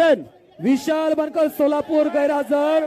अडचण विशाल बनकर सोलापूर गैरहजर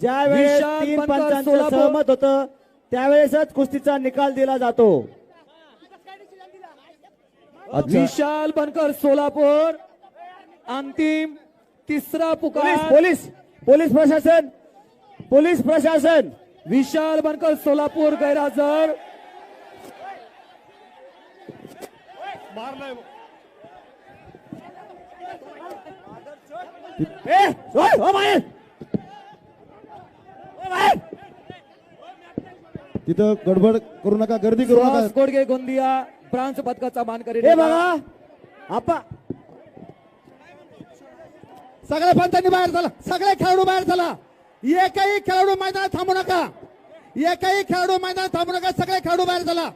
ज्या वेळेस तीन पंचांचं. सहमत होतं त्यावेळेसच कुस्तीचा निकाल दिला जातो. विशाल बनकर सोलापूर. अंतिम तिसरा पोलीस पुकार. पोलीस पोलीस प्रशासन पोलीस प्रशासन. विशाल बनकर सोलापूर गैरहजर. ए, ओय, ओ बाहेर. ओ बाहेर. तिथं गडबड करू नका गर्दी करू नका. गोडगे गोंदिया ब्रांच पदकाचा मानकरी हे बघा. आपा. सगळ्या पंचांनी बाहेर झाला सगळे खेळाडू बाहेर झाला एकही खेळाडू मैदानात थांबू नका. एकही खेळाडू मैदानात थांबू नका. सगळे खेळाडू बाहेर झाला